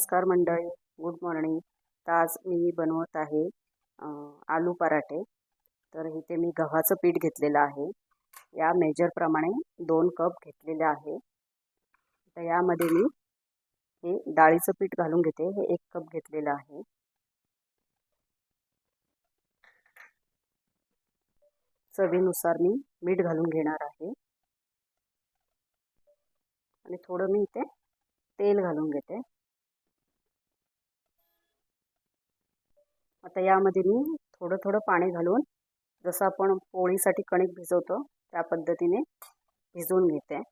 नमस्कार मंडळी good morning. तर आज मी बनवत आहे आलू पराठे. तर इथे मी गव्हाचं पीठ घेतलेलं आहे. या मेजरप्रमाणे दोन कप घेतलेले आहे. तर यामध्ये मी हे डाळीचं पीठ घालून घेते. हे एक कप घेतलेलं आहे. चवीनुसार मी मीठ घालून घेणार आहे. आणि थोडं मी इथे तेल घालून घेते. आता यामध्ये मी थोडं थोडं पाणी घालून जसं आपण पोळीसाठी कणिक भिजवतो त्या पद्धतीने भिजवून घेते.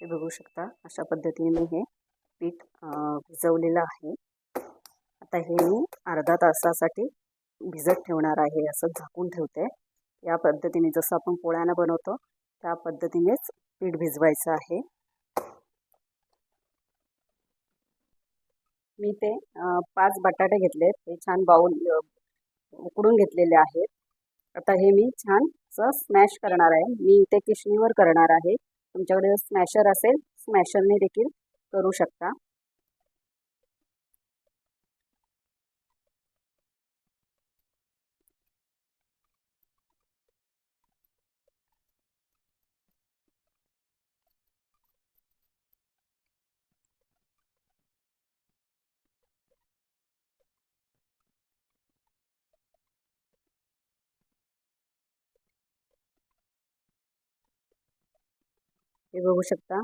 हे बघू शकता अशा पद्धतीने मी हे पीठ भिजवलेलं आहे. आता हे मी अर्धा तासासाठी भिजत ठेवणार आहे असं झाकून ठेवते. या पद्धतीने जसं आपण पोळ्यानं बनवतो त्या पद्धतीनेच पीठ भिजवायचं आहे. मी ते पाच बटाटे घेतले हे छान बाऊल उकडून घेतलेले आहेत. आता हे मी छान स्मॅश करणार आहे. मी इथे किशनीवर करणार आहे. तुमच्याकडे स्मॅशर असेल स्मॅशरने देखील करू शकता. हे बघू शकता.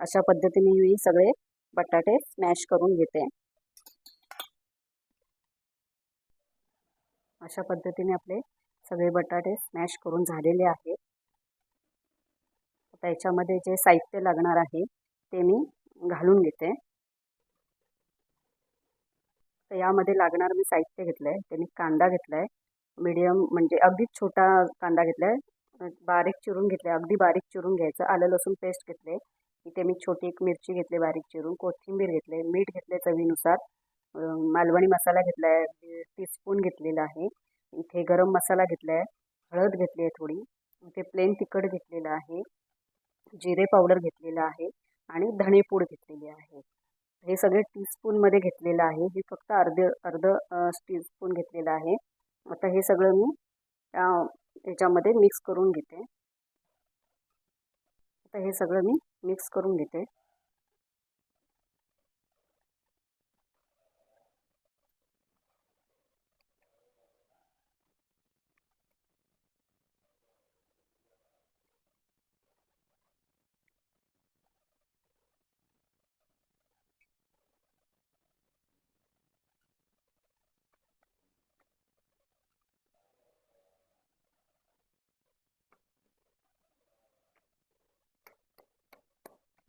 अशा पद्धतीने मी सगळे बटाटे स्मॅश करून घेते. अशा पद्धतीने आपले सगळे बटाटे स्मॅश करून झालेले आहेत. आता याच्यामध्ये जे साहित्य लागणार आहे ते मी घालून घेते. तर यामध्ये लागणार मी साहित्य घेतलं आहे ते मी कांदा घेतला आहे मीडियम म्हणजे अगदीच छोटा कांदा घेतला आहे बारीक चिरून घेतले अगदी बारीक चिरून घ्यायचं. आलं लसूण पेस्ट घेतले इथे मी छोटी एक मिरची घेतली बारीक चिरून. कोथिंबीर घेतले मीठ घेतले चवीनुसार. मालवणी मसाला घेतला आहे टीस्पून घेतलेला आहे. इथे गरम मसाला घेतला आहे हळद घेतली आहे थोडी. इथे प्लेन तिखट घेतलेलं आहे. जिरे पावडर घेतलेलं आहे. आणि धणेपूड घेतलेली आहे. हे सगळे टीस्पूनमध्ये घेतलेलं आहे. हे फक्त अर्धे अर्ध टीस्पून घेतलेलं आहे. आता हे सगळं मी याच्यामध्ये मिक्स करून घेते. आता हे सगळं मी मिक्स करून घेते.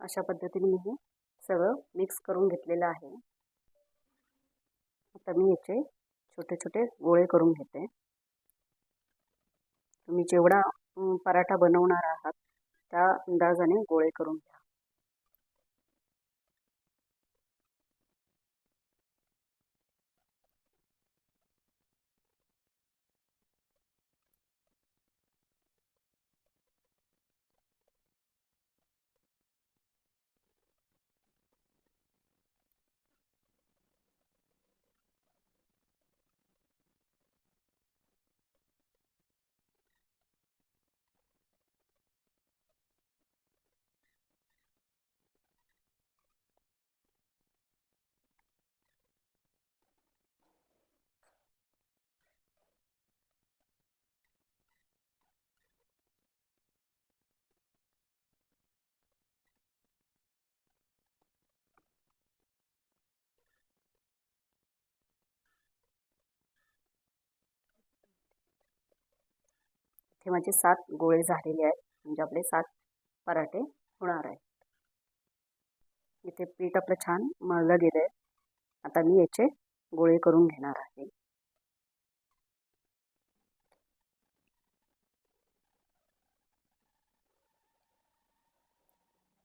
अशा पद्धतीने मी हे सगळं मिक्स करून घेतलेलं आहे. आता मी याचे छोटे छोटे गोळे करून घेते. तुम्ही जेवढा पराठा बनवणार आहात त्या अंदाजाने गोळे करून घ्या. हे माझे सात गोळे झालेले आहेत. म्हणजे आपले सात पराठे होणार आहेत. इथे पीठ आपलं छान मळलं गेलं आहे आता मी याचे गोळे करून घेणार आहे.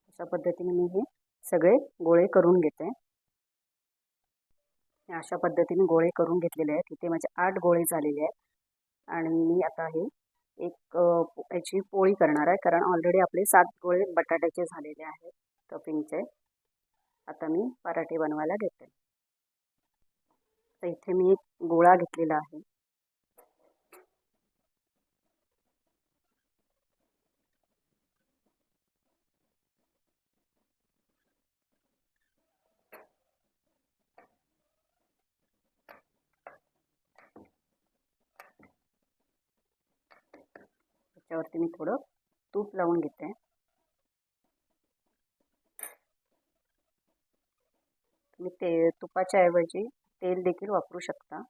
अशा पद्धतीने मी हे सगळे गोळे करून घेते. हे अशा पद्धतीने गोळे करून घेतलेले आहेत. इथे माझे आठ गोळे झालेले आहेत. आणि मी आता हे एक याची पोळी करणार आहे. कारण ऑलरेडी आपले सात गोळे बटाट्याचे झालेले आहेत स्टफिंगचे आता मी पराठे बनवायला घेते तर इथे मी एक गोळा घेतलेला आहे. त्याच्यावरती मी थोडं तूप लावून घेते. तुम्ही ते तुपाच्या ऐवजी तेल देखील वापरू शकता.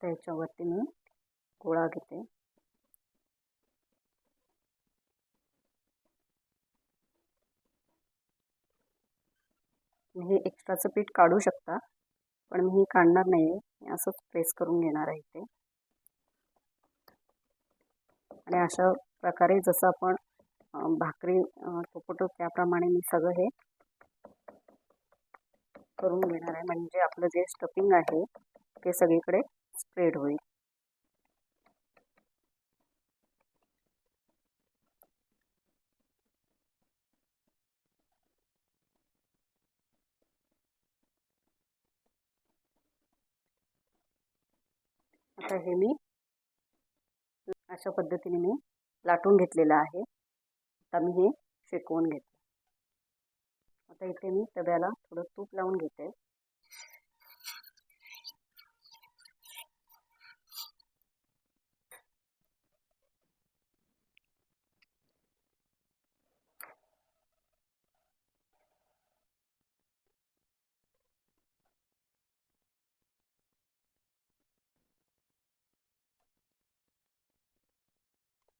त्याच्यावरती मी गोळा घेते. हे एक्स्ट्राचं पीठ काढू शकता पण मी हे काढणार नाही आहे मी असंच प्रेस करून घेणार आहे इथे. आणि अशा प्रकारे जसं आपण भाकरी पोपटो त्याप्रमाणे मी सगळं हे करून घेणार आहे. म्हणजे आपलं जे स्टफिंग आहे ते सगळीकडे स्प्रेड होईल. आता हे मी अशा पद्धतीने मी लाटून घेतलेलं आहे. आता मी हे शेकवून घेते. आता इथे मी तव्याला थोडं तूप लावून घेते.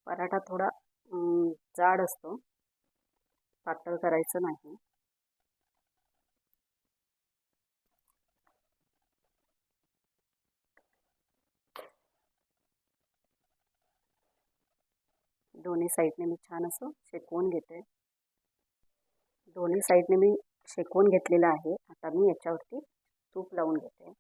पराठा थोडा जाड असतो. पातळ करायचं नाही. दोन्ही साईडने मी छान असं शेकवून घेते. दोन्ही साईडने मी शेकवून घेतलेलं आहे. आता मी याच्यावरती तूप लावून घेते.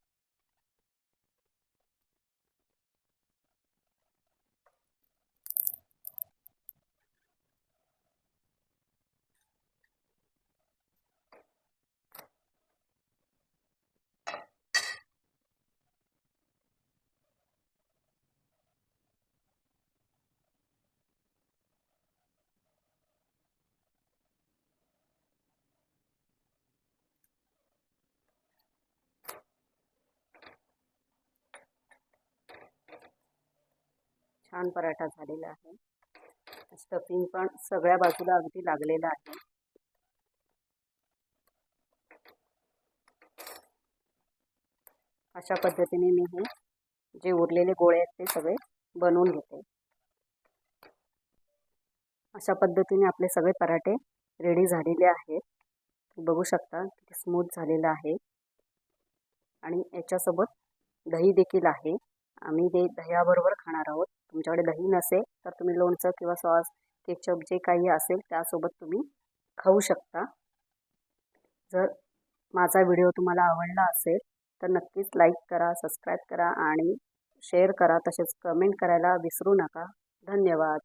छान पराठा झालेला आहे. स्टफिंग पण सगळ्या बाजूला अगदी लागलेलं आहे. अशा पद्धतीने मी हे जे उरलेले गोळे आहेत ते सगळे बनवून घेते. अशा पद्धतीने आपले सगळे पराठे रेडी झालेले आहेत. बघू शकता किती स्मूथ झालेलं आहे. आणि याच्यासोबत दही देखील आहे. आम्ही ते दह्याबरोबर खाणार आहोत. तुमच्याकडे दही नसेल तर तुम्ही लोणचं किंवा सॉस केचप जे काही असेल त्यासोबत तुम्ही खाऊ शकता. जर माझा व्हिडिओ तुम्हाला आवडला असेल तर नक्कीच लाईक करा सबस्क्राईब करा आणि शेअर करा. तसेच कमेंट करायला विसरू नका. धन्यवाद.